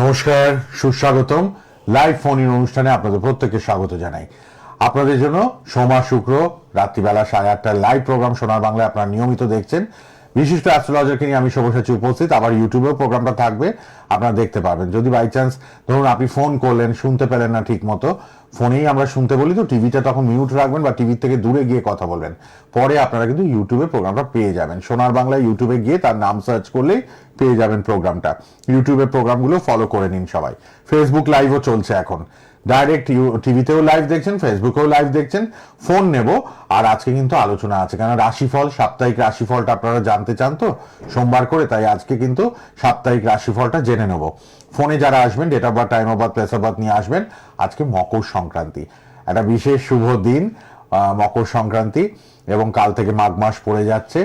নমস্কার, সুস্বাগতম। Live phone in অনুষ্ঠানে আপনাদের প্রত্যেককে স্বাগত জানাই। আপনাদের জন্য সোমা শুক্র, রাত্রিবেলা সাড়ে আটটায় লাইভ প্রোগ্রাম সোনার বাংলায় আপনারা নিয়মিত দেখছেন। বিশিষ্ট অ্যাস্ট্রোলজারকে নিয়ে আমি সব্যসাচী উপস্থিত। আবার ইউটিউবেও প্রোগ্রামটা থাকবে। আপনারা দেখতে পারবেন। যদি বাই চান্স ধরুন আপনি ফোন করলেন, শুনতে পেলেন না ঠিক মতো ফোনেই আমরা শুনতে বলি তো টিভিটা তখন মিউট রাখবেন বা টিভির থেকে দূরে গিয়ে কথা বলবেন। পরে আপনারা কিন্তু ইউটিউবে প্রোগ্রামটা পেয়ে যাবেন। সোনার বাংলায় ইউটিউবে গিয়ে তার নাম সার্চ করলেই পেয়ে যাবেন প্রোগ্রামটা। ইউটিউবে প্রোগ্রামগুলো ফলো করে নিন সবাই। ফেসবুক লাইভও চলছে এখন। ডাইরেক্ট টিভিতেও লাইভ দেখছেন ফেসবুকেও লাইভ দেখছেন ফোন নেব, আর আজকে কিন্তু আলোচনা আছে। কারণ রাশিফল, সাপ্তাহিক রাশিফলটা আপনারা জানতে চান তো, সোমবার করে, তাই আজকে কিন্তু সাপ্তাহিক রাশিফলটা জেনে নেব। ফোনে যারা আসবেন date of birth time of birth place of birth নিয়ে আসবেন, আজকে মকর সংক্রান্তি। একটা বিশেষ শুভ দিন মকর সংক্রান্তি, এবং কাল থেকে মাঘ মাস পড়ে যাচ্ছে।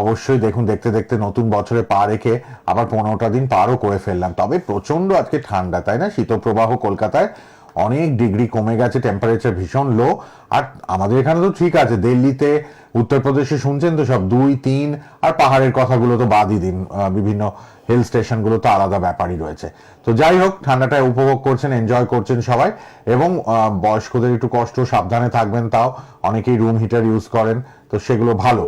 অবশ্যই দেখুন, দেখতে দেখতে নতুন বছরে পা রেখে আবার পনেরোটা দিন পারও করে ফেললাম। তবে প্রচণ্ড আজকে ঠান্ডা, তাই না? শীতপ্রবাহ কলকাতায় অনেক ডিগ্রি কমে গেছে টেম্পারেচার ভীষণ লো আর আমাদের এখানে তো ঠিক আছে, দিল্লিতে, উত্তরপ্রদেশে শুনছেন তো সব দুই, তিন, আর পাহাড়ের কথাগুলো তো বাদই দিন। বিভিন্ন হিল স্টেশনগুলো তো আলাদা ব্যাপারই রয়েছে। তো যাই হোক, ঠান্ডাটা উপভোগ করছেন এনজয় করছেন সবাই। এবং বয়স্কদের একটু কষ্ট, সাবধানে থাকবেন তাও। অনেকেই রুম হিটার ইউজ করেন, তো সেগুলো ভালো।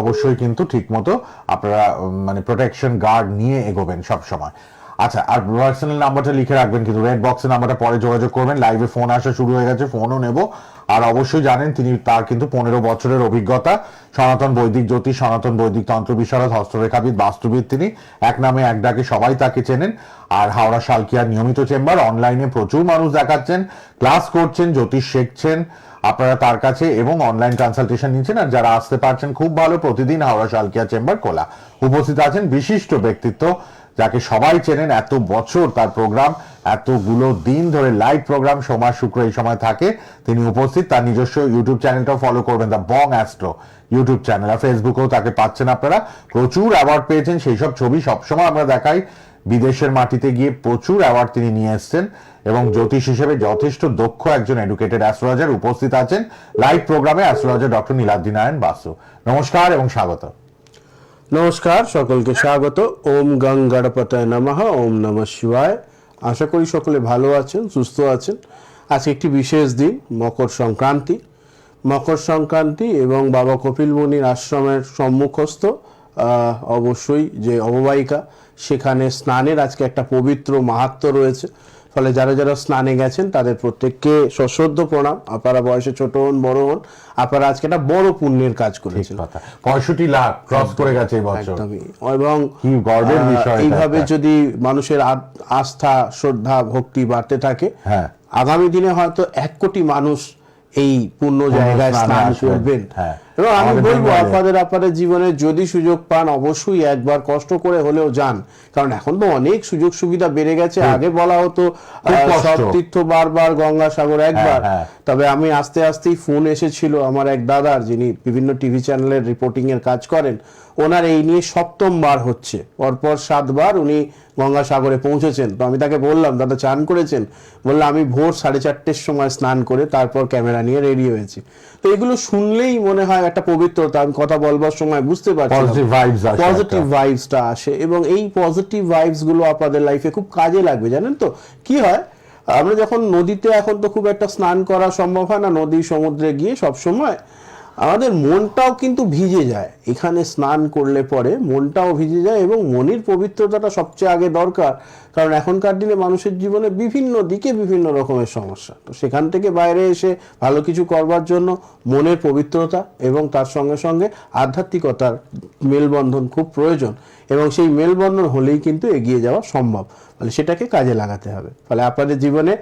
অবশ্যই কিন্তু ঠিকমতো আপনারা মানে প্রোটেকশন গার্ড নিয়ে এগোবেন সব সময়। আচ্ছা আর পার্সোনাল নাম্বারটা লিখে রাখবেন কিন্তু রেড বক্সের নাম্বারটা পরে যোগাযোগ করবেন। লাইভে ফোন আসা শুরু হয়ে গেছে ফোনও নেব। আর অবশ্যই জানেন, তিনি তার কিন্তু পনেরো বছরের অভিজ্ঞতা। সনাতন বৈদিক জ্যোতিষ, সনাতন বৈদিক তন্ত্র বিশারদ, হস্তরেখাবিদ, বাস্তুবিদ তিনি। এক নামে এক ডাকে সবাই তাকে চেনেন। আর হাওড়া শালকিয়ার নিয়মিত চেম্বার অনলাইনে প্রচুর মানুষ দেখাচ্ছেন ক্লাস করছেন, জ্যোতিষ শিখছেন। আপনারা তার কাছে এবং অনলাইন কনসালটেশন নিচ্ছেন। আর যারা আসতে পারছেন, খুব ভালো, প্রতিদিন হাওড়া শালকিয়া চেম্বার খোলা। উপস্থিত আছেন বিশিষ্ট ব্যক্তিত্ব। যাকে সবাই চেনেন, এত বছর তার প্রোগ্রাম, এতগুলো দিন ধরে লাইভ প্রোগ্রাম সোমবার শুক্র এই সময় থাকে। তিনি উপস্থিত, তার নিজস্ব ইউটিউব চ্যানেলটাও ফলো করবেন the Bong Astro YouTube channel আর ফেসবুকেও তাকে পাচ্ছেন আপনারা। প্রচুর অ্যাওয়ার্ড পেয়েছেন, সেই সব ছবি সবসময় আমরা দেখাই। বিদেশের মাটিতে গিয়ে প্রচুর অ্যাওয়ার্ড তিনি নিয়ে এসেছেন এবং জ্যোতিষ হিসেবে যথেষ্ট দক্ষ একজন এডুকেটেড অ্যাস্ট্রোলজার উপস্থিত আছেন। লাইভ প্রোগ্রামে অ্যাস্ট্রোলজার ডক্টর নীলাদ্রি নারায়ণ বাসু নমস্কার এবং স্বাগত নমস্কার, সকলকে স্বাগত। ওম গং গণপতায় নমঃ, ওম নমঃ শিবায়। আশা করি সকলে ভালো আছেন, সুস্থ আছেন। আজকে একটি বিশেষ দিন, মকর সংক্রান্তি। মকর সংক্রান্তি এবং বাবা কপিল মুনির আশ্রমের সম্মুখস্থ অবশ্যই যে অববাহিকা, সেখানে স্নানের আজকে একটা পবিত্র মাহাত্ম রয়েছে। ফলে যারা যারা স্নানে গেছেন তাদের প্রত্যেককে সশ্রদ্ধ প্রণাম। আপনারা বয়সে ছোট হন বড় হন আপনারা আজকে একটা বড় পুণ্যের কাজ করেছেন। পঁয়ষট্টি লাখ ক্রস করে গেছে একদমই। এবং গর্বের বিষয় এইভাবে যদি মানুষের আস্থা শ্রদ্ধা ভক্তি বাড়তে থাকে হ্যাঁ। আগামী দিনে হয়তো এক কোটি মানুষ এই পূর্ণ জায়গায় স্নান করবেন। হ্যাঁ। এবং আমি বলব আপনাদের আপনাদের জীবনে যদি সুযোগ পান অবশ্যই একবার কষ্ট করে হলেও যান। কারণ এখন তো অনেক সুযোগ সুবিধা বেড়ে গেছে। আগে বলা হতো। সব তীর্থ বারবার গঙ্গা সাগর একবার। হ্যাঁ। তবে আমি আস্তে আস্তেই ফোন এসেছিল আমার এক দাদার যিনি বিভিন্ন টিভি চ্যানেলের রিপোর্টিং এর কাজ করেন। ওনার এই নিয়ে সপ্তম বার হচ্ছে। পরপর সাতবার উনি গঙ্গাসাগরে পৌঁছেছেন। তো আমি তাকে বললাম দাদা চান করেছেন? বললাম আমি ভোর সাড়ে চারটের সময় স্নান করে তারপর ক্যামেরা নিয়ে রেডি হয়েছি। তো এগুলো শুনলেই মনে হয় একটা পবিত্রতা আমি কথা বলবার সময় বুঝতে পারছি পজিটিভ। ভাইবসটা আসে এবং এই পজিটিভ ভাইবসগুলো আপনাদের লাইফে খুব কাজে লাগবে জানেন তো? কি হয়? আমরা যখন নদীতে এখন তো খুব একটা স্নান করা সম্ভব হয় না নদী সমুদ্রে গিয়ে সব সময় আমাদের মনটাও কিন্তু ভিজে যায়। এখানে স্নান করলে পরে মনটাও ভিজে যায় এবং মনের পবিত্রতাটা সবচেয়ে আগে দরকার। কারণ এখনকার দিনে মানুষের জীবনে বিভিন্ন দিকে বিভিন্ন রকমের সমস্যা। তো সেখান থেকে বাইরে এসে ভালো কিছু করবার জন্য মনের পবিত্রতা এবং তার সঙ্গে সঙ্গে আধ্যাত্মিকতার মেলবন্ধন খুব প্রয়োজন এবং সেই মেলবন্ধন হলেই কিন্তু এগিয়ে যাওয়া সম্ভব। ফলে সেটাকে কাজে লাগাতে হবে। ফলে আপনাদের জীবনে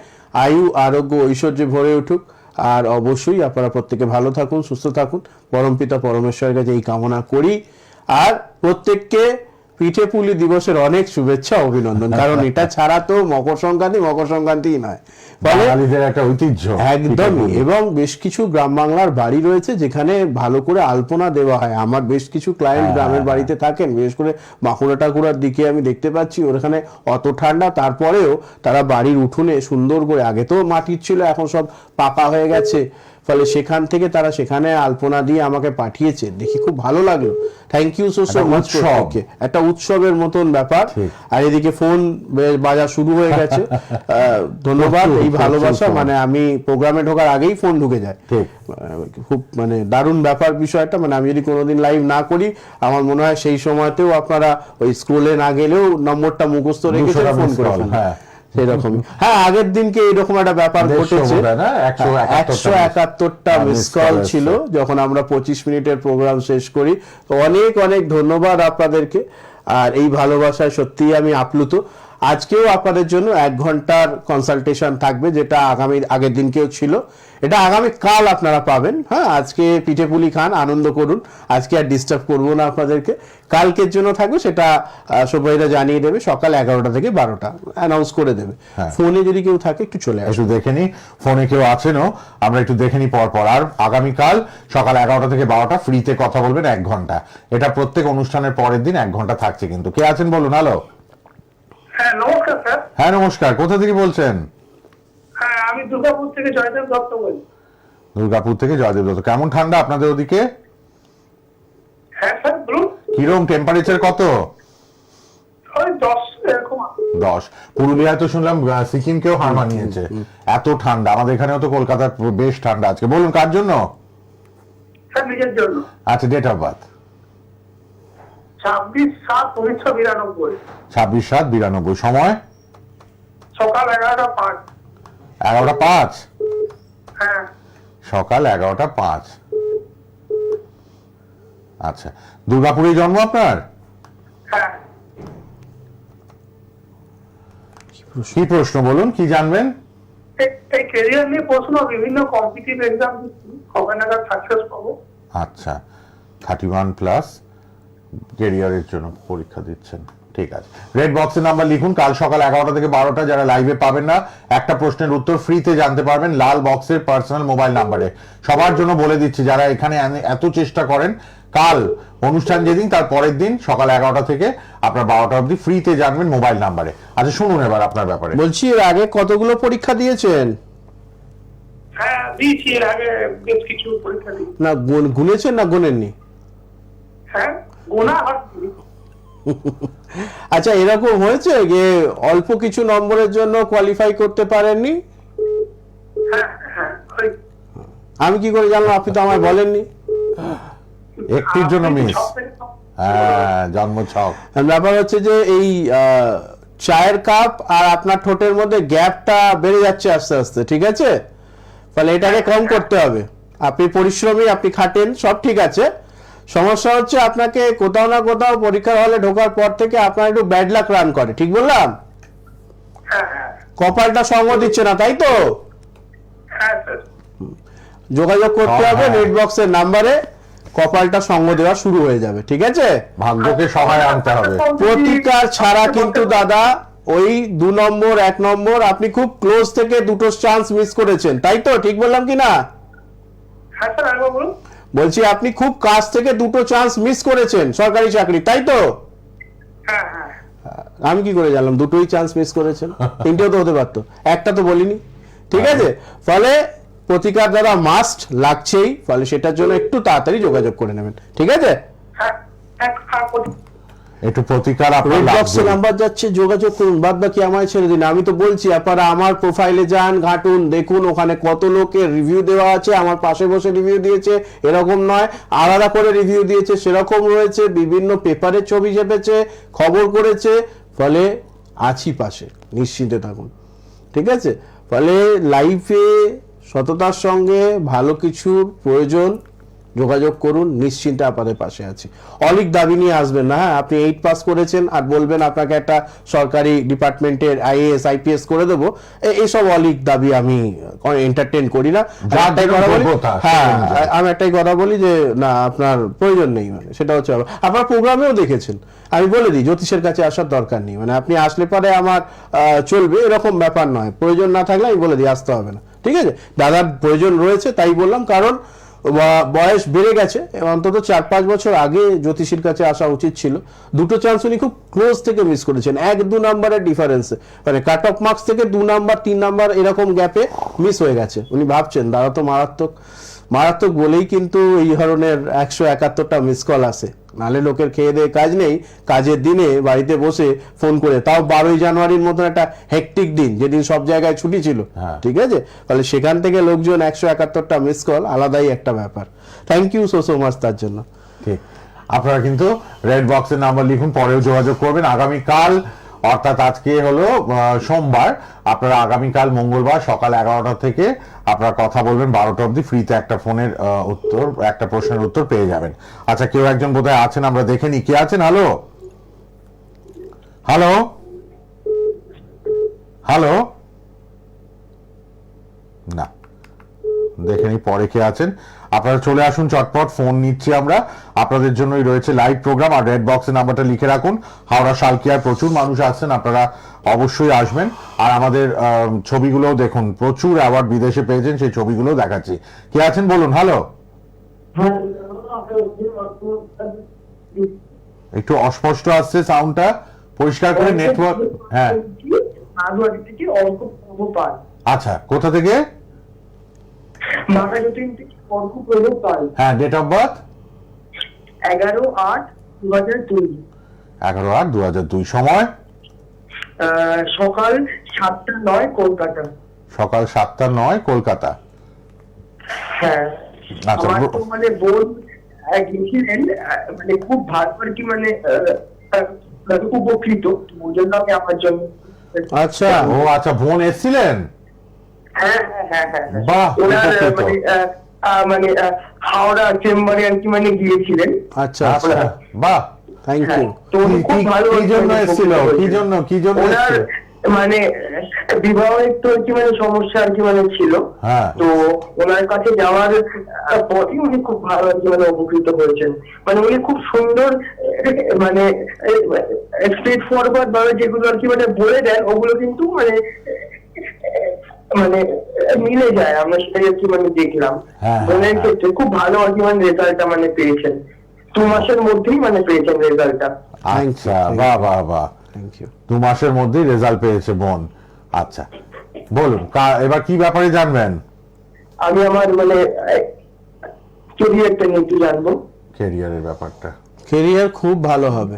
আয়ু, আরোগ্য, ঐশ্বর্যে ভরে উঠুক। আর অবশ্যই আপনারা প্রত্যেকে ভালো থাকুন, সুস্থ থাকুন। পরম পিতা পরমেশ্বরের কাছে এই কামনা করি। আর প্রত্যেককে পিঠে পুলি দিবসের অনেক শুভেচ্ছা অভিনন্দন কারণ এটা ছাড়া তো মকর সংক্রান্তি মকর সংক্রান্তিই নয়। বাঙালিদের একটা ঐতিহ্য একদমই এবং বেশ কিছু গ্রাম বাংলার বাড়ি রয়েছে যেখানে ভালো করে আলপনা দেওয়া হয়। আমার বেশ কিছু ক্লায়েন্ট গ্রামের বাড়িতে থাকেন বিশেষ করে বাঁকুড়া টাকুড়ার দিকে আমি দেখতে পাচ্ছি ওখানে অত ঠান্ডা তারপরেও তারা বাড়ির উঠোনে সুন্দর করে আগে তো মাটির ছিল এখন সব পাকা হয়ে গেছে। ফলে সেখান থেকে তারা সেখানে আলপনা দিয়ে আমাকে পাঠিয়েছে। দেখি খুব ভালো লাগল। Thank you so so much উৎসব। একটা উৎসবের মতন ব্যাপার। আর এদিকে ফোন বে- বাজা শুরু হয়ে গেছে। ধন্যবাদ। এই ভালোবাসা মানে আমি প্রোগ্রামে ঢোকার আগেই ফোন ঢুকে যায়। খুব মানে দারুণ ব্যাপার বিষয়টা। মানে আমি যদি কোনোদিন লাইভ না করি আমার মনে হয় সেই সময়তেও আপনারা ওই স্কুলে না গেলেও নম্বরটা মুখস্থ দুশোটা ফোন করে হ্যাঁ। সেরকমই। হ্যাঁ আগের দিনকে এরকম একটা ব্যাপার ঘটেছে। না? একশো একাত্তরটা একশো একাত্তরটা হ্যাঁ, মিস কল ছিল যখন আমরা পঁচিশ মিনিটের প্রোগ্রাম শেষ করি। তো অনেক অনেক ধন্যবাদ আপনাদেরকে। আর এই ভালোবাসায় সত্যিই আমি আপ্লুত। আজকেও আপনাদের জন্য এক ঘণ্টার কনসালটেশন থাকবে যেটা আগামী আগের দিনকেও ছিল। এটা আগামী কাল আপনারা পাবেন। হ্যাঁ আজকে পিঠে পুলি খান আনন্দ করুন। আজকে আর ডিস্টার্ব করব না আপনাদেরকে। কালকের জন্য থাকবে সেটা সবাইরা জানিয়ে দেবে সকাল এগারোটা থেকে বারোটা। অ্যানাউন্স করে দেবে। হ্যাঁ। ফোনে যদি কেউ থাকে একটু চলে আসবে। দেখে নি ফোনে কেউ আছেনও আমরা একটু দেখে নি পর পর আর আগামীকাল সকাল এগারোটা থেকে বারোটা ফ্রিতে কথা বলবেন এক ঘণ্টা। এটা প্রত্যেক অনুষ্ঠানের পরের দিন এক ঘণ্টা থাকছে কিন্তু। কে আছেন বলুন? হ্যালো হ্যাঁ নমস্কার স্যার। হ্যাঁ নমস্কার। কোথা থেকে বলছেন? হ্যাঁ আমি দুর্গাপুর থেকে জয়দেব দত্ত বলছি। দুর্গাপুর থেকে জয়দেব দত্ত। কেমন ঠান্ডা আপনাদের ওদিকে? হ্যাঁ স্যার বলুন কিরম টেম্পারেচার কত? ওই দশ এরকম দশ। পুরুলিয়ায় তো শুনলাম সিকিমকেও হার মানিয়েছে। এত ঠান্ডা। আমাদের এখানেও তো কলকাতায় বেশ ঠান্ডা আজকে। বলুন কার জন্য? স্যার নিজের জন্য। আচ্ছা ডেট অফ বার্থ ছাব্বিশ সাত উনিশশো বিরানব্বই। ছাব্বিশ সাত বিরানব্বই। সময়? সকাল এগারোটা পাঁচ। এগারোটা পাঁচ? হ্যাঁ। সকাল এগারোটা পাঁচ। আচ্ছা। দুর্গাপুরে জন্ম আপনার? হ্যাঁ। কি প্রশ্ন? বলুন? কি জানবেন? এই- এই কেরিয়ার নিয়ে প্রশ্ন বিভিন্ন কম্পিটিভ এক্সাম কবে নাগাদ সাকসেস পাবো। আচ্ছা। থার্টি ওয়ান প্লাস কেরিয়ারের জন্য পরীক্ষা দিচ্ছেন। ঠিক আছে। রেড বক্সের নাম্বার লিখুন। কাল সকাল এগারোটা থেকে বারোটা যারা লাইভে পাবেন না একটা প্রশ্নের উত্তর ফ্রিতে জানতে পারবেন লাল বক্সের পার্সোনাল মোবাইল নাম্বারে সবার জন্য বলে দিচ্ছি যারা এখানে এত চেষ্টা করেন কাল অনুষ্ঠান যেদিন তার পরের দিন সকাল এগারোটা থেকে আপনার বারোটা অবধি ফ্রিতে জানবেন মোবাইল নাম্বারে আচ্ছা শুনুন এবার আপনার ব্যাপারে। বলছি এর আগে কতগুলো পরীক্ষা দিয়েছেন? হ্যাঁ দিয়েছি এর আগে বেশ কিছু পরীক্ষা দিই না গুন- গুনেছেন না গুনেননি? হ্যাঁ? আচ্ছা এরকম হয়েছে যে অল্প কিছু নম্বরের জন্য কোয়ালিফাই করতে পারেননি? হ্যাঁ হ্যাঁ আমি কি করে জানলাম? আপনি তো আমায় বলেননি। একটির জন্য মিস। হ্যাঁ জন্ম ছক। ব্যাপার হচ্ছে যে এই চায়ের কাপ আর আপনার ঠোঁটের মধ্যে গ্যাপটা বেড়ে যাচ্ছে আস্তে আস্তে ঠিক আছে? ফলে এটাকে কম করতে হবে। আপনি পরিশ্রমী আপনি খাটেন সব ঠিক আছে। সমস্যা হচ্ছে আপনাকে কোথাও না কোথাও পরীক্ষার হলে ঢোকার পর থেকে আপনার একটু ব্যাড লাক রান করে ঠিক বললাম? হ্যাঁ হ্যাঁ। কপালটা সঙ্গ দিচ্ছে না তাই তো? হ্যাঁ যোগাযোগ করতে হবে। নেট বক্সের নাম্বারে কপালটা সঙ্গ দেওয়া শুরু হয়ে যাবে ঠিক আছে? ভাগ্যকে সহায় আনতে হবে। প্রতিকার ছাড়া কিন্তু দাদা ওই দু নম্বর এক নম্বর আপনি খুব ক্লোজ থেকে দুটো চান্স মিস করেছেন তাই তো? ঠিক বললাম কি না? হ্যাঁ স্যার বলুন। বলছি আপনি খুব কাজ থেকে দুটো চান্স মিস করেছেন সরকারি চাকরি তাই তো? হ্যাঁ হ্যাঁ। আমি কি করে জানলাম দুটোই চান্স মিস করেছেন? তিনটেও তো হতে পারতো একটা তো বলিনি। ঠিক আছে? ফলে প্রতিকার দ্বারা মাস্ট লাগছেই ফলে সেটার জন্য একটু তাড়াতাড়ি যোগাযোগ করে নেবেন। ঠিক আছে? একটু প্রতিকার আপনার নাম্বার যাচ্ছে যোগাযোগ করুন বাদ বাকি আমায় ছেড়ে দিন। আমি তো বলছি আপনারা আমার প্রোফাইলে যান ঘাটুন দেখুন ওখানে কত লোকের রিভিউ দেওয়া আছে আমার পাশে বসে রিভিউ দিয়েছে এরকম নয়। আলাদা করে রিভিউ দিয়েছে সেরকম রয়েছে বিভিন্ন পেপারে ছবি চেপেছে খবর করেছে ফলে আছি পাশে নিশ্চিন্তে থাকুন। ঠিক আছে? ফলে লাইফে সততার সঙ্গে ভালো কিছুর প্রয়োজন যোগাযোগ করুন নিশ্চিন্তে আপনাদের পাশে আছি। অলিক দাবি নিয়ে আসবেন না হ্যাঁ আপনি এইট পাস করেছেন আর বলবেন আপনাকে একটা সরকারি ডিপার্টমেন্টের আইএএস আইপিএস করে দেবো। এ- এসব অলিক দাবি আমি এন্টারটেন করি না। বলি হ্যাঁ আমি একটাই কথা বলি যে না আপনার প্রয়োজন নেই মানে সেটা হচ্ছে। আপনার প্রোগ্রামেও দেখেছেন। আমি বলে দিই জ্যোতিষের কাছে আসার দরকার নেই। মানে আপনি আসলে পরে আমার চলবে এরকম ব্যাপার নয়। প্রয়োজন না থাকলে আমি বলে দিই আসতে হবে না। ঠিক আছে? দাদার প্রয়োজন রয়েছে তাই বললাম। কারণ বয়স বেড়ে গেছে অন্তত চার পাঁচ বছর আগে জ্যোতিষীর কাছে আসা উচিত ছিল। দুটো চান্স উনি খুব ক্লোজ থেকে মিস করেছেন। এক দু নাম্বারের ডিফারেন্স মানে কাট অফ মার্কস থেকে দু নাম্বার, তিন নাম্বার এরকম গ্যাপে মিস হয়ে গেছে। উনি ভাবছেন, দাদা তো মারাত্মক মারাত্মক বলেই কিন্তু এই ধরনের একশো একাত্তরটা মিস কল আসে। নালে লোকের খেয়ে দেয়ে কাজ নেই কাজের দিনে বাড়িতে বসে ফোন করে। তাও বারোই জানুয়ারির মতন একটা হেকটিক দিন যেদিন সব জায়গায় ছুটি ছিল। হ্যাঁ। ঠিক আছে? তাহলে সেখান থেকে লোকজন একশো একাত্তরটা মিস কল আলাদাই একটা ব্যাপার। Thank you so so much তার জন্য। ঠিক। আপনারা কিন্তু রেড বক্সের নাম্বার লিখুন পরেও যোগাযোগ করবেন। আগামীকাল অর্থাৎ আজকে হলো সোমবার। আপনারা আগামীকাল মঙ্গলবার সকাল এগারোটা থেকে আপনারা কথা বলবেন, বারোটা অবধি ফ্রিতে একটা ফোনের উত্তর, একটা প্রশ্নের উত্তর পেয়ে যাবেন। আচ্ছা কেউ একজন বোধহয় আছেন? আমরা দেখে নিই। কে আছেন? হ্যালো? হ্যালো? হ্যালো? না। দেখে নিই পরে কে আছেন। আপনারা চলে আসুন চটপট ফোন নিচ্ছি আমরা। আপনাদের জন্যই রয়েছে লাইভ প্রোগ্রাম আর রেড বক্সের নাম্বারটা লিখে রাখুন। হাওড়া শালকিয়ার প্রচুর মানুষ আসছেন আপনারা অবশ্যই আসবেন। আর আমাদের ছবিগুলোও দেখুন প্রচুর অ্যাওয়ার্ড বিদেশে পেয়েছেন সেই ছবিগুলো দেখাচ্ছি। কে আছেন বলুন? হ্যালো একটু অস্পষ্ট আসছে সাউন্ডটা পরিষ্কার করে নেটওয়ার্ক হ্যাঁ। আচ্ছা কোথা থেকে? পাল হ্যাঁ ডেট অফ বার্থ এগারো আট দু হাজার দুই। এগারো আট দু হাজার দুই সময়? সকাল সাতটা নয় কলকাতা। সকাল সাতটা নয় কলকাতা। হ্যাঁ আচ্ছা, আমার তো মানে বোন গেছিলেন মানে খুব ভালো আর কি মানে উপকৃত ওই জন্য আমি আমার জন্য আচ্ছা ও আচ্ছা বোন এসছিলেন হ্যাঁ হ্যাঁ হ্যাঁ হ্যাঁ হ্যাঁ। বাহ, ওনার আহ, উপকৃত। মানে মানে হাওড়া চেম্বারে আর কি মানে গিয়েছিলেন আচ্ছা আচ্ছা বাহ থ্যাংক হ্যাঁ, ইউ তো কি- জন্য মানে এসেছিল? কি জন্য? কি জন্য এসেছিল? মানে বিবাহের তো আর কি মানে সমস্যা আর কি মানে ছিল হ্যাঁ। তো ওনার কাছে যাওয়ার পরই উনি খুব ভালো আর কি মানে উপকৃত হয়েছেন মানে উনি খুব সুন্দর মানে স্ট্রেট ফরওয়ার্ড ভাবে যেগুলো আর কি মানে বলে দেন ওগুলো কিন্তু মানে মানে মিলে যায়। আমরা মানে দেখলাম। হ্যাঁ, বোনের হ্যাঁ। ক্ষেত্রে খুব ভালো আর কি মানে রেজাল্টটা মানে পেয়েছেন। দু মাসের মধ্যেই মানে পেয়েছেন রেজাল্টটা আচ্ছা বাহ বাহ বাহ। দু মাসের মধ্যেই রেজাল্ট পেয়েছে বোন। আচ্ছা বলুন এবার কি ব্যাপারে জানবেন? আমি আমার মানে কেরিয়ারটা নিয়ে একটু জানব। ক্যারিয়ারের ব্যাপারটা। কেরিয়ার খুব ভালো হবে।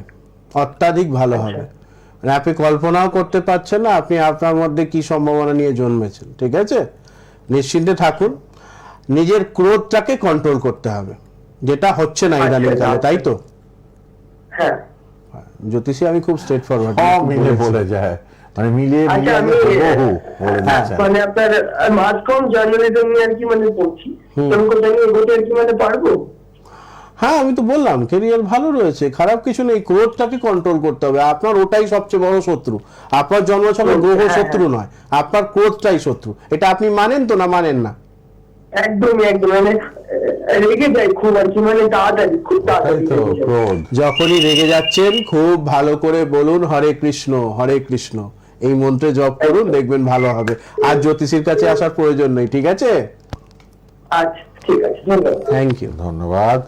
অত্যাধিক ভালো হবে। মানে আপনি কল্পনাও করতে পারছেন না আপনি আপনার মধ্যে কি সম্ভাবনা নিয়ে জন্মেছেন ঠিক আছে? নিশ্চিন্তে থাকুন। নিজের ক্রোধটাকে কন্ট্রোল করতে হবে যেটা হচ্ছে না ইদানিং কালে তাই তো? হ্যাঁ। জ্যোতিষী আমি খুব স্ট্রেট ফরওয়ার্ড সব মিলে বলে যায়। মানে মিলিয়ে আচ্ছা, মিলিয়ে আমি- বহু বলে হ্যাঁ, মানে আপনার মাস কম জার্নালিজম নিয়ে আর কি মানে পড়ছি তো আমি কোথায় এগোতে আর কি মানে পারব। হ্যাঁ আমি তো বললাম কেরিয়ার ভালো রয়েছে খারাপ কিছু নেই ক্রোধটাকে কন্ট্রোল করতে হবে। আপনার ওটাই সবচেয়ে বড় শত্রু। আপনার জন্মছকে গ্রহ হ্যাঁ, শত্রু নয় আপনার ক্রোধটাই শত্রু। এটা আপনি মানেন তো না মানেন না? একদমই একদম মানে রেগে যায় খুব আর কি মানে তাড়াতাড়ি খুব তাড়াতাড়ি যখনই রেগে যাচ্ছেন খুব ভালো করে বলুন হরে কৃষ্ণ হরে কৃষ্ণ। এই মন্ত্রে জপ করুন দেখবেন ভালো হবে। আর জ্যোতিষীর কাছে আসার প্রয়োজন নেই ঠিক আছে? আচ্ছা ঠিক আছে ধন্যবাদ। থ্যাংক ইউ ধন্যবাদ।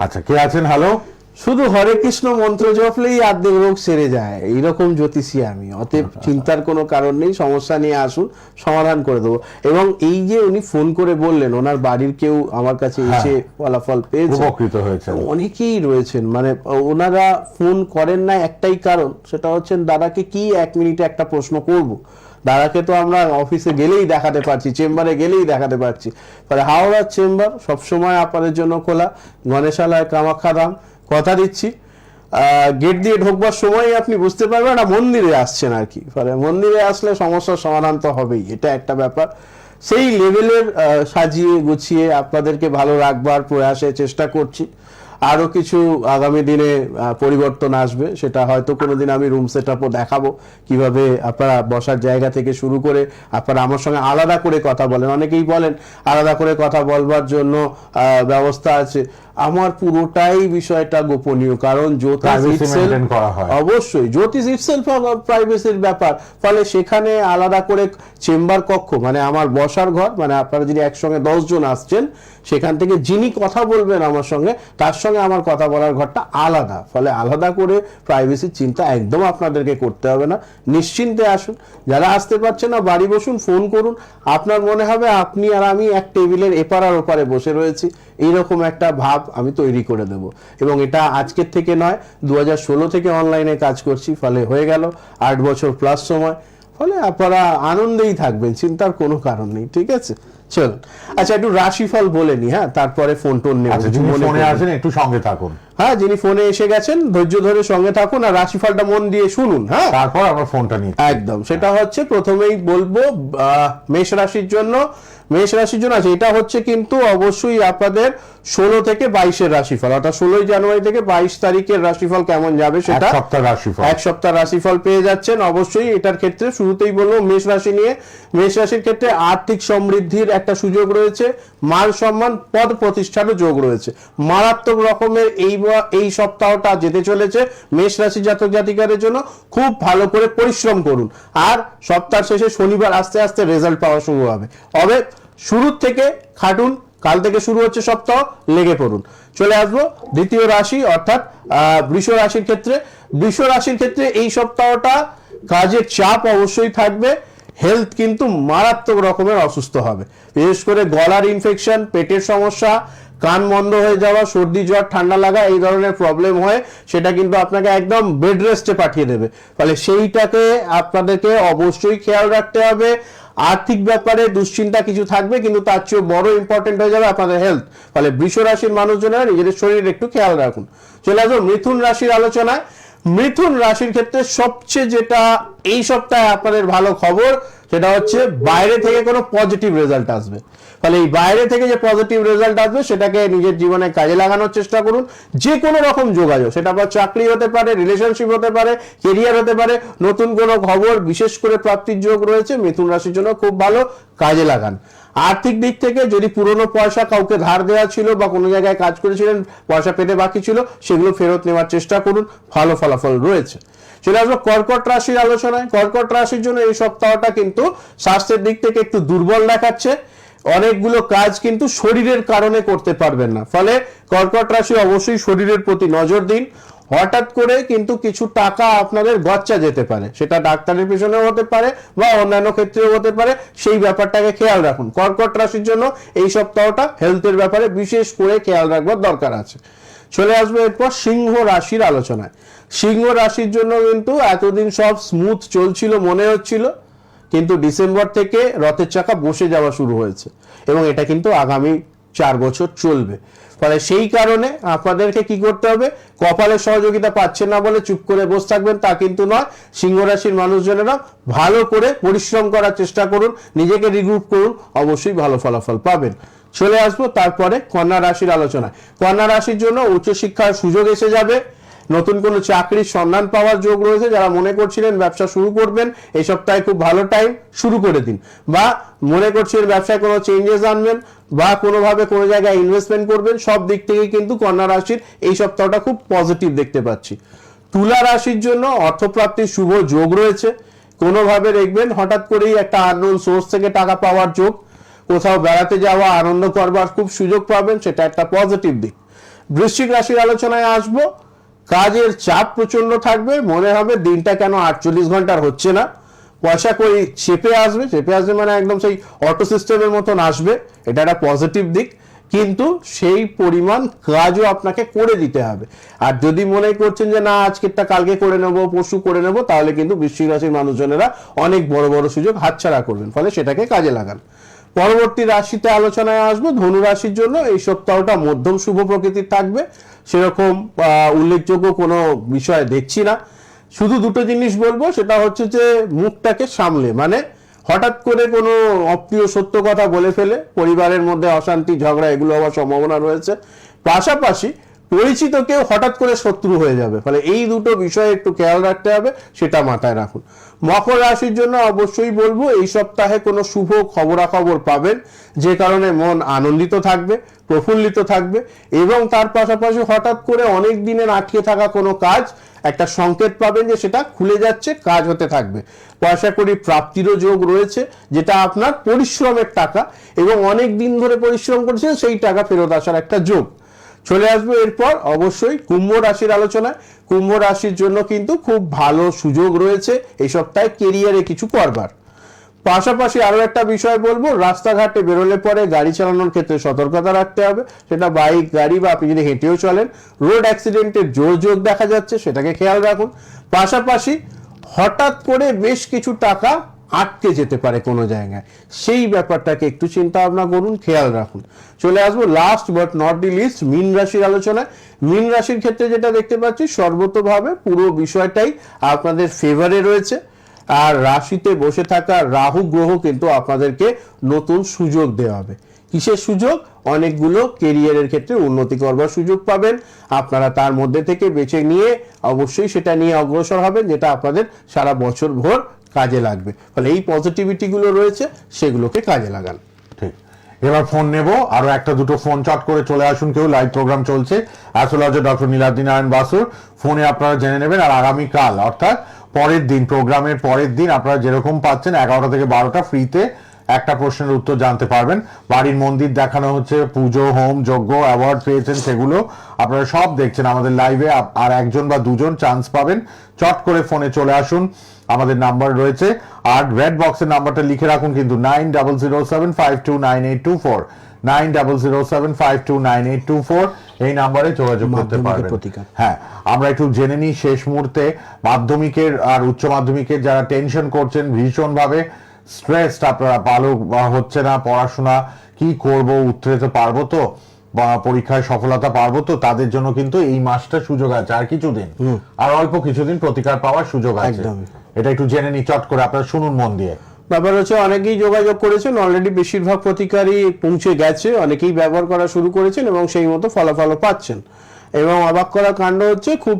আচ্ছা কে আছেন? হ্যালো শুধু হরে কৃষ্ণ মন্ত্র জপলেই আর্ধেক রোগ সেরে যায়। এইরকম জ্যোতিষী আমি। অতএব চিন্তার কোনো কারণ নেই সমস্যা নিয়ে আসুন সমাধান করে দেবো। এবং এই যে উনি ফোন করে বললেন ওনার বাড়ির কেউ আমার কাছে এসে ফলাফল পেয়েছে। উপকৃত হয়েছেন। অনেকেই রয়েছেন। মানে ওনারা ফোন করেন না একটাই কারণ সেটা হচ্ছে দাদাকে কি এক মিনিটে একটা প্রশ্ন করব? দাদাকে তো আমরা অফিসে গেলেই দেখাতে পারছি, চেম্বারে গেলেই দেখাতে পারছি। ফলে হাওড়ার চেম্বার সবসময় আপনাদের জন্য খোলা। গণেশালয়, কামাখ্যা ধাম, কথা দিচ্ছি। গেট দিয়ে ঢোকবার সময় আপনি বুঝতে পারবেন না, মন্দিরে আসছেন আর কি। ফলে মন্দিরে আসলে সমস্যার সমাধান তো হবেই, এটা একটা ব্যাপার। সেই লেভেলের সাজিয়ে গুছিয়ে আপনাদেরকে ভালো রাখবার প্রয়াসে চেষ্টা করছি। আরও কিছু আগামী দিনে পরিবর্তন আসবে। সেটা হয়তো কোনো দিন আমি রুম সেট আপও দেখাবো। কীভাবে আপনারা বসার জায়গা থেকে শুরু করে আপনারা আমার সঙ্গে আলাদা করে কথা বলেন। অনেকেই বলেন, আলাদা করে কথা বলবার জন্য ব্যবস্থা আছে। আমার পুরোটাই বিষয়টা গোপনীয় কারণ জ্যোতিষ। অবশ্যই জ্যোতিষ ইটসেলফ প্রাইভেসির ব্যাপার। ফলে সেখানে আলাদা করে চেম্বার কক্ষ মানে আমার বসার ঘর মানে আপনারা যদি একসঙ্গে দশ জন আসছেন সেখান থেকে যিনি কথা বলবেন আমার সঙ্গে তার সঙ্গে আমার কথা বলার ঘরটা আলাদা। ফলে আলাদা করে প্রাইভেসির চিন্তা একদম আপনাদেরকে করতে হবে না। নিশ্চিন্তে আসুন। যারা আসতে পারছেন না বাড়ি বসুন ফোন করুন। আপনার মনে হবে আপনি আর আমি এক টেবিলের এপার আর ওপারে বসে রয়েছি। এইরকম একটা ভাব আমি তৈরি করে দেব। এবং এটা আজকের থেকে নয় দু থেকে অনলাইনে কাজ করছি ফলে হয়ে গেল আট বছর প্লাস সময়। ফলে আপনারা আনন্দেই থাকবেন চিন্তার কোনো কারণ নেই ঠিক আছে? চল আচ্ছা একটু রাশিফল বলে নি হ্যাঁ তারপরে ফোন টোন আচ্ছা ফোনে করবেন। আসেন একটু সঙ্গে থাকুন। হ্যাঁ যিনি ফোনে এসে গেছেন ধৈর্য ধরে সঙ্গে থাকুন আর রাশিফলটা মন দিয়ে শুনুন হ্যাঁ? তারপর আমরা ফোনটা নিই একদম সেটা হচ্ছে প্রথমেই বলব মেষ রাশির জন্য মেষ রাশির জন্য আছে। এটা হচ্ছে কিন্তু অবশ্যই আপনাদের ষোলো থেকে বাইশের রাশিফল অর্থাৎ ষোলোই জানুয়ারি থেকে বাইশ তারিখের রাশিফল কেমন যাবে এক সেটা সপ্তাহ রাশিফল। এক সপ্তাহ রাশিফল পেয়ে যাচ্ছেন। অবশ্যই এটার ক্ষেত্রে শুরুতেই বলব মেষ রাশি নিয়ে মেষ রাশির ক্ষেত্রে আর্থিক সমৃদ্ধির একটা সুযোগ রয়েছে মান সম্মান পদ প্রতিষ্ঠানও যোগ রয়েছে। মারাত্মক রকমের এই এই সপ্তাহটা যেতে চলেছে মেষ রাশি জাতক জাতিকারের জন্য। খুব ভালো করে পরিশ্রম করুন। আর সপ্তাহ শেষে শনিবার আস্তে আস্তে রেজাল্ট পাওয়া শুরু হবে। তবে শুরুর থেকে খাটুন, কাল থেকে শুরু হচ্ছে সপ্তাহ, লেগে পড়ুন। চলে আসব দ্বিতীয় রাশি, অর্থাৎ বৃষ রাশির ক্ষেত্রে। বৃষ রাশির ক্ষেত্রে এই সপ্তাহটা কাজের চাপ অবশ্যই থাকবে। হেলথ কিন্তু মারাত্মক রকমের অসুস্থ হবে। বিশেষ করে গলার ইনফেকশন পেটের সমস্যা, কান বন্ধ হয়ে যাওয়া, সর্দি, জ্বর, ঠান্ডা লাগা, এই ধরনের প্রবলেম হয়, সেটা কিন্তু আপনাকে একদম বেড রেস্টে পাঠিয়ে দেবে। ফলে সেইটাকে আপনাদেরকে অবশ্যই খেয়াল রাখতে হবে। আর্থিক ব্যাপারে দুশ্চিন্তা কিছু থাকবে, কিন্তু তার চেয়েও বড় ইম্পর্টেন্ট হয়ে যাবে আপনাদের হেলথ ফলে বৃষ রাশির মানুষজনেরা নিজেদের শরীরের একটু খেয়াল রাখুন। চলে আসব মিথুন রাশির আলোচনায়। মিথুন রাশির ক্ষেত্রে সবচেয়ে যেটা এই সপ্তাহে আপনাদের ভালো খবর, সেটা হচ্ছে বাইরে থেকে কোনো পজিটিভ রেজাল্ট আসবে। ফলে এই বাইরে থেকে যে পজিটিভ রেজাল্ট আসবে, সেটাকে নিজের জীবনে কাজে লাগানোর চেষ্টা করুন। যে কোনো রকম যোগাযোগ, সেটা আবার চাকরি হতে পারে রিলেশনশিপ হতে পারে কেরিয়ার হতে পারে, নতুন কোনো খবর, বিশেষ করে প্রাপ্তির যোগ রয়েছে, মিথুন রাশির জন্য খুব ভালো, কাজে লাগান। আর্থিক দিক থেকে যদি পুরনো পয়সা কাউকে ধার দেওয়া ছিল বা কোনো জায়গায় কাজ করেছিলেন, পয়সা পেতে বাকি ছিল, সেগুলো ফেরত নেওয়ার চেষ্টা করুন, ভালো ফলাফল রয়েছে। চলে আসব কর্কট রাশির আলোচনায়। কর্কট রাশির জন্য এই সপ্তাহটা কিন্তু স্বাস্থ্যের দিক থেকে একটু দুর্বল দেখাচ্ছে। অনেকগুলো কাজ কিন্তু শরীরের কারণে করতে পারবেন না। ফলে কর্কট রাশি অবশ্যই শরীরের প্রতি নজর দিন। হঠাৎ করে কিন্তু কিছু টাকা আপনাদের গচ্চা যেতে পারে। সেটা ডাক্তারের পিছনেও হতে পারে বা অন্যান্য ক্ষেত্রেও হতে পারে। সেই ব্যাপারটাকে খেয়াল রাখুন। কর্কট রাশির জন্য এই সপ্তাহটা হেলথের ব্যাপারে বিশেষ করে খেয়াল রাখবার দরকার আছে। চলে আসবে এরপর সিংহ রাশির আলোচনায়। সিংহ রাশির জন্য কিন্তু এতদিন সব স্মুথ চলছিল, মনে হচ্ছিল। কিন্তু ডিসেম্বর থেকে রথের চাকা বসে যাওয়া শুরু হয়েছে এবং এটা কিন্তু আগামী চার বছর চলবে। ফলে সেই কারণে আপনাদেরকে কি করতে হবে? কপালের সহযোগিতা পাচ্ছেন না বলে চুপ করে বসে থাকবেন তা কিন্তু নয়। সিংহ রাশির মানুষজনেরা ভালো করে পরিশ্রম করার চেষ্টা করুন, নিজেকে রিগ্রুপ করুন, অবশ্যই ভালো ফলাফল পাবেন। চলে আসব তারপরে কন্যা রাশির আলোচনায়। কন্যা রাশির জন্য উচ্চশিক্ষার সুযোগ এসে যাবে। নতুন কোনো চাকরির সন্ধান পাওয়ার যোগ রয়েছে, যারা মনে করছিলেন ব্যবসা শুরু করবেন, এই সপ্তাহে খুব ভালো টাইম শুরু করে দিন। বা মনে করছিলেন ব্যবসায় কোনো চেঞ্জেস আনবেন, বা কোনোভাবে কোনো জায়গায় ইনভেস্টমেন্ট করবেন, সব দিক থেকে কিন্তু কন্যা রাশির এই সপ্তাহটা খুব পজিটিভ দেখতে পাচ্ছি। তুলা রাশির জন্য অর্থপ্রাপ্তির শুভ যোগ রয়েছে। কোনোভাবে দেখবেন হঠাৎ করেই একটা আননোন সোর্স থেকে টাকা পাওয়ার যোগ। কোথাও বেড়াতে যাওয়া, আনন্দ করবার খুব সুযোগ পাবেন, সেটা একটা পজিটিভ দিক। বৃশ্চিক রাশির আলোচনায় আসব। কাজের চাপ প্রচণ্ড থাকবে, মনে হবে দিনটা কেন আটচল্লিশ ঘণ্টার হচ্ছে না। পয়সা কই চেপে আসবে চেপে আসবে মানে একদম সেই অটো সিস্টেমের মতন আসবে, এটা একটা পজিটিভ দিক। কিন্তু সেই পরিমাণ কাজও আপনাকে করে দিতে হবে। আর যদি মনে করছেন যে না, আজকেরটা কালকে করে নেব, পরশু করে নেব, তাহলে কিন্তু বৃশ্চিক রাশির মানুষজনেরা অনেক বড় বড় সুযোগ হাতছাড়া করবেন, ফলে সেটাকে কাজে লাগান। পরবর্তী রাশিতে আলোচনায় আসব। ধনু রাশির জন্য এই সপ্তাহটা মধ্যম শুভ প্রকৃতির থাকবে। সেরকম উল্লেখযোগ্য কোনো বিষয় দেখছি না। শুধু দুটো জিনিস বলব, সেটা হচ্ছে যে মুখটাকে সামলে মানে হঠাৎ করে কোনো অপ্রিয় সত্য কথা বলে ফেলে, পরিবারের মধ্যে অশান্তি, ঝগড়া, এগুলো হওয়ার সম্ভাবনা রয়েছে। পাশাপাশি পরিচিত কেউ হঠাৎ করে শত্রু হয়ে যাবে। ফলে এই দুটো বিষয়ে একটু খেয়াল রাখতে হবে, সেটা মাথায় রাখুন। মকর রাশির জন্য অবশ্যই বলব, এই সপ্তাহে কোনো শুভ খবরাখবর পাবেন, যে কারণে মন আনন্দিত থাকবে, প্রফুল্লিত থাকবে, এবং তার পাশাপাশি হঠাৎ করে অনেক দিনের আটকে থাকা কোনো কাজ, একটা সংকেত পাবেন যে সেটা খুলে যাচ্ছে, কাজ হতে থাকবে। পয়সা করি প্রাপ্তিরও যোগ রয়েছে, যেটা আপনার পরিশ্রমের টাকা, এবং অনেক দিন ধরে পরিশ্রম করেছেন, সেই টাকা ফেরত আসার একটা যোগ। চলে আসবে এরপর অবশ্যই কুম্ভ রাশির আলোচনায়। কুম্ভ রাশির জন্য কিন্তু খুব ভালো সুযোগ রয়েছে এই সপ্তাহে কেরিয়ারে কিছু করবার। পাশাপাশি আরও একটা বিষয় বলব, রাস্তাঘাটে বেরোলে পরে গাড়ি চালানোর ক্ষেত্রে সতর্কতা রাখতে হবে। সেটা বাইক, গাড়ি বা আপনি যদি হেঁটেও চলেন রোড অ্যাক্সিডেন্টের জোর যোগ দেখা যাচ্ছে, সেটাকে খেয়াল রাখুন। পাশাপাশি হঠাৎ করে বেশ কিছু টাকা আটকে যেতে পারে কোনো জায়গায়। সেই ব্যাপারটাকে একটু চিন্তা ভাবনা করুন, খেয়াল রাখুন। চলে আসব last but not the least মিন রাশির আলোচনায়। মিন রাশির ক্ষেত্রে যেটা দেখতে পাচ্ছি, সর্বতভাবে পুরো বিষয়টাই আপনাদের ফেভারে রয়েছে। আর রাশিতে বসে থাকা রাহু গ্রহ কিন্তু আপনাদেরকে নতুন সুযোগ দেওয়া হবে। কিসের সুযোগ? অনেকগুলো কেরিয়ারের ক্ষেত্রে উন্নতি করবার সুযোগ পাবেন। আপনারা তার মধ্যে থেকে বেছে নিয়ে অবশ্যই সেটা নিয়ে অগ্রসর হবেন, যেটা আপনাদের সারা বছর ভোর কাজে লাগবে। ফলে এই পজিটিভিটিগুলো রয়েছে, সেগুলোকে কাজে লাগান। এবার ফোন নেব, আরও একটা দুটো ফোন চট করে চলে আসুন কেউ লাইভ প্রোগ্রাম চলছে। অ্যাস্ট্রোলজার ডক্টর নীলাদ্দি নারায়ণ বাসুর। ফোনে আপনারা জেনে নেবেন, আর আগামীকাল, অর্থাৎ পরের দিন প্রোগ্রামের পরের দিন আপনারা যেরকম পাচ্ছেন, এগারোটা থেকে বারোটা ফ্রিতে একটা প্রশ্নের উত্তর জানতে পারবেন। বাড়ির মন্দির দেখানো হচ্ছে পুজো হোম যজ্ঞ অ্যাওয়ার্ড পেয়েছেন সেগুলো আপনারা সব দেখছেন আমাদের লাইভে আর একজন বা দুজন চান্স পাবেন। চট করে ফোনে চলে আসুন। আমাদের নাম্বার রয়েছে। আর রেড বক্সের নাম্বারটা লিখে রাখুন কিন্তু nine double zero seven five two nine eight two four nine double zero seven five two nine eight two four এই নাম্বারে যোগাযোগ করতে পারবেন। হ্যাঁ আমরা একটু জেনে নিই শেষ মুহূর্তে। মাধ্যমিকের আর উচ্চ মাধ্যমিকের যারা টেনশন করছেন ভীষণ ভাবে স্ট্রেসড আপনারা ভালো হচ্ছে না পড়াশোনা কি করব উত্তরেতে পারব তো বা পরীক্ষায় সফলতা পারব তো তাদের জন্য কিন্তু এই মাসটা সুযোগ আছে আর কিছুদিন। আর অল্প কিছুদিন প্রতিকার পাওয়ার সুযোগ আছে। এটা একটু জেনে নি চট করে আপনারা শুনুন মন দিয়ে। ব্যাপার হচ্ছে অনেকেই যোগাযোগ করেছেন অলরেডি বেশিরভাগ প্রতিকারই পৌঁছে গেছে অনেকেই ব্যবহার করা শুরু করেছেন এবং সেই মতো ফলাফলও পাচ্ছেন। এবং অবাক করা কাণ্ড হচ্ছে খুব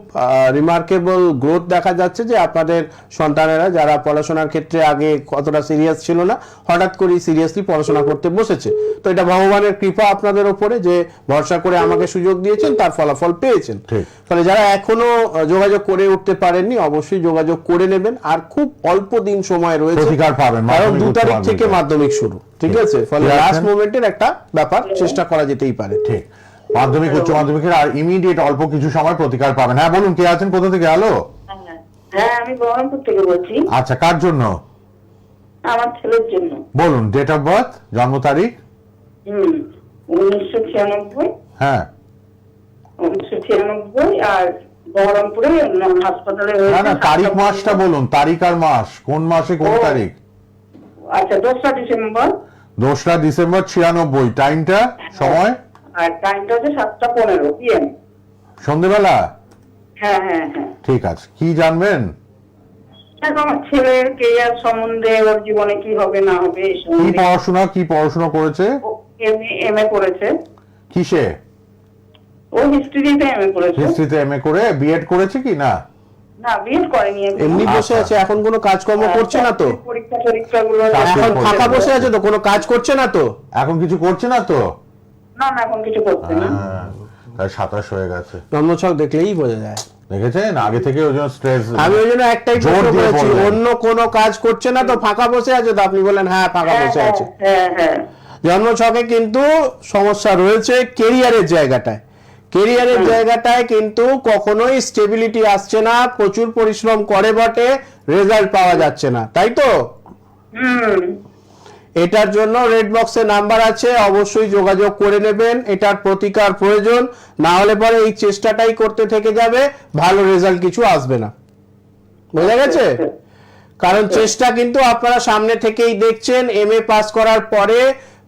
রিমার্কেবল গ্রোথ দেখা যাচ্ছে যে আপনাদের সন্তানেরা যারা পড়াশোনার ক্ষেত্রে আগে কতটা সিরিয়াস ছিল না হঠাৎ করে সিরিয়াসলি পড়াশোনা করতে বসেছে। তো এটা ভগবানের কৃপা আপনাদের ওপরে যে ভরসা করে আমাকে সুযোগ দিয়েছেন তার ফলাফল পেয়েছেন। ঠিক। ফলে যারা এখনও যোগাযোগ করে উঠতে পারেননি অবশ্যই যোগাযোগ করে নেবেন। আর খুব অল্প দিন সময় রয়েছে। কারণ দু তারিখ থেকে মাধ্যমিক শুরু ঠিক আছে? ফলে লাস্ট মোমেন্টের একটা ব্যাপার চেষ্টা করা যেতেই পারে। ঠিক। মাধ্যমিক উচ্চ মাধ্যমিকের আর ইমিডিয়েট অল্প কিছু সময় প্রতিকার পাবেন। হ্যাঁ বলুন কে আছেন? কোথা থেকে? হ্যালো হ্যাঁ আমি বহরমপুর থেকে বলছি। আচ্ছা কার জন্য? আমার ছেলের জন্য। বলুন ডেট অফ বার্থ জন্ম তারিখ? হুম উনিশশো ছিয়ানব্বই। হ্যাঁ। উনিশশো ছিয়ানব্বই আর বহরমপুরে হাসপাতালে না না তারিখ মাসটা বলুন তারিখ আর মাস কোন মাসে কোন তারিখ? আচ্ছা দোসরা ডিসেম্বর। দোসরা ডিসেম্বর ছিয়ানব্বই টাইমটা সময়? আর টাইমটা হচ্ছে সাতটা পনেরো পিএম সন্ধেবেলা? হ্যাঁ হ্যাঁ হ্যাঁ। ঠিক আছে। কি জানবেন? এখন আমার ছেলের কেরিয়ার সম্বন্ধে ওর জীবনে কি হবে না হবে কি পড়াশোনা কি পড়াশোনা করেছে? এম এ করেছে। কিসে? ও হিস্ট্রিতে এম এ করেছে। হিস্ট্রিতে এম এ করে বিএড করেছে কি না? না বিএড করেনি এমনি বসে। আছে এখন কোনো কাজকর্ম করছে না তো? পরীক্ষা টরীক্ষা গুলো এখন ফাঁকা বসে আছে তো কোনো কাজ করছে না তো? এখন কিছু করছে না তো? না না এখন কিছু করছে না হ্যাঁ, তাই সাতাশ হয়ে গেছে। জন্মছক দেখলেই বোঝা যায়। দেখেছেন? আগে থেকে ওই জন্য স্ট্রেস আমি ওই জন্য একটাই জোর করেছি অন্য কোনো কাজ করছে না তো ফাঁকা বসে আছে তো? আপনি বলেন হ্যাঁ ফাঁকা হ্যাঁ বসে আছে। হ্যাঁ হ্যাঁ। জন্মছকে কিন্তু সমস্যা রয়েছে কেরিয়ারের জায়গাটায়। কেরিয়ারের জায়গাটায় কিন্তু কখনোই স্টেবিলিটি আসছে না প্রচুর পরিশ্রম করে বটে রেজাল্ট পাওয়া যাচ্ছে না। তাই তো? হুম। এটার জন্য রেড বক্সে নাম্বার আছে অবশ্যই যোগাযোগ করে নেবেন এটার প্রতিকার প্রয়োজন। না হলে পরে এই চেষ্টাটাই করতে থেকে যাবে ভালো রেজাল্ট কিছু আসবে না। বোঝা গেছে? কারণ চেষ্টা কিন্তু আপনারা সামনে থেকেই দেখছেন এম এ পাস করার পরে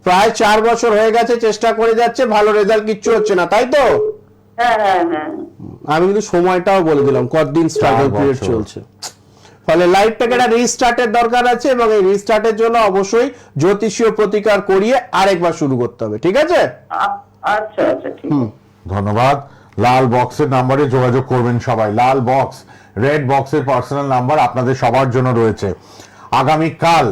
প্রায় চার বছর হয়ে গেছে চেষ্টা করে যাচ্ছে ভালো রেজাল্ট কিচ্ছু হচ্ছে না তাই তো? হ্যাঁ হ্যাঁ হ্যাঁ। আমি কিন্তু সময়টাও বলে দিলাম কতদিন স্ট্রাগল পিরিয়ড। চলছে। ফলে লাইটটাকে একটা রিস্টার্টের দরকার আছে এবং এই রিস্টার্টের জন্য অবশ্যই জ্যোতিষীয় প্রতিকার করিয়ে আরেকবার শুরু করতে হবে ঠিক আছে? আচ্ছা আচ্ছা ঠিক আছে। ধন্যবাদ। লাল বক্সের নাম্বারে যোগাযোগ করবেন সবাই। লাল বক্স রেড বক্সের পার্সোনাল নাম্বার আপনাদের সবার জন্য রয়েছে। আগামীকাল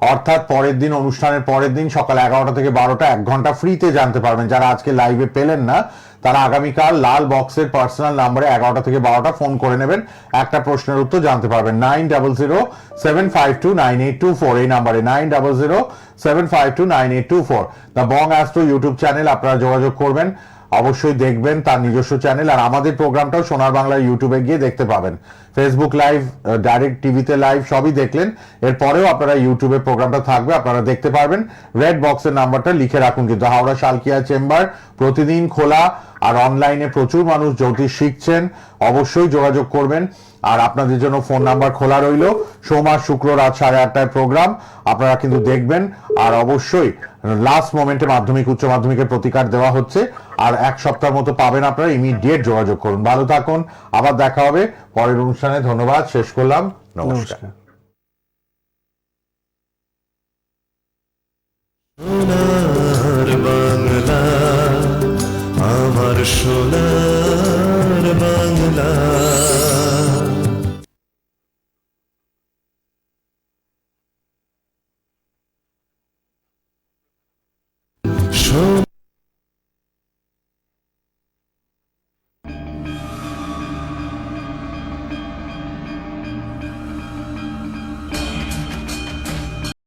অর্থাৎ পরের দিন অনুষ্ঠানের পরের দিন সকাল এগারোটা থেকে বারোটা, এক ঘণ্টা ফ্রিতে জানতে পারবেন। যারা আজকে লাইভে পেলেন না, তারা আগামীকাল লাল বক্সের পার্সোনাল নাম্বারে এগারোটা থেকে বারোটা ফোন করে নেবেন। একটা প্রশ্নের উত্তর জানতে পারবেন। Nine double zero seven five two nine eight two four এই নাম্বারে nine double zero seven five two nine eight two four the Bong Astro YouTube channel আপনারা যোগাযোগ করবেন। অবশ্যই দেখবেন তার নিজস্ব চ্যানেল আর আমাদের প্রোগ্রামটাও সোনার বাংলা ইউটিউবে গিয়ে দেখতে পাবেন। ফেসবুক লাইভ ডাইরেক্ট টিভিতে লাইভ সবই দেখলেন। এরপরেও আপনারা ইউটিউবে প্রোগ্রামটা থাকবে, আপনারা দেখতে পারবেন। রেড বক্সের নাম্বারটা লিখে রাখুন। কিন্তু হাওড়া শালকিয়া চেম্বার প্রতিদিন খোলা। আর অনলাইনে প্রচুর মানুষ জ্যোতিষ শিখছেন। অবশ্যই যোগাযোগ করবেন। আর আপনাদের জন্য ফোন নাম্বার খোলা রইল। সোমবার শুক্র রাত সাড়ে আটটায় প্রোগ্রাম। আপনারা কিন্তু দেখবেন। আর অবশ্যই লাস্ট মোমেন্টে মাধ্যমিক, উচ্চ মাধ্যমিকের প্রতিকার দেওয়া হচ্ছে। আর এক সপ্তাহ মতো পাবেন আপনারা ইমিডিয়েট যোগাযোগ করুন। ভালো থাকুন। আবার দেখা হবে। পরের অনুষ্ঠানে ধন্যবাদ। শেষ করলাম। নমস্কার। সোনার বাংলা।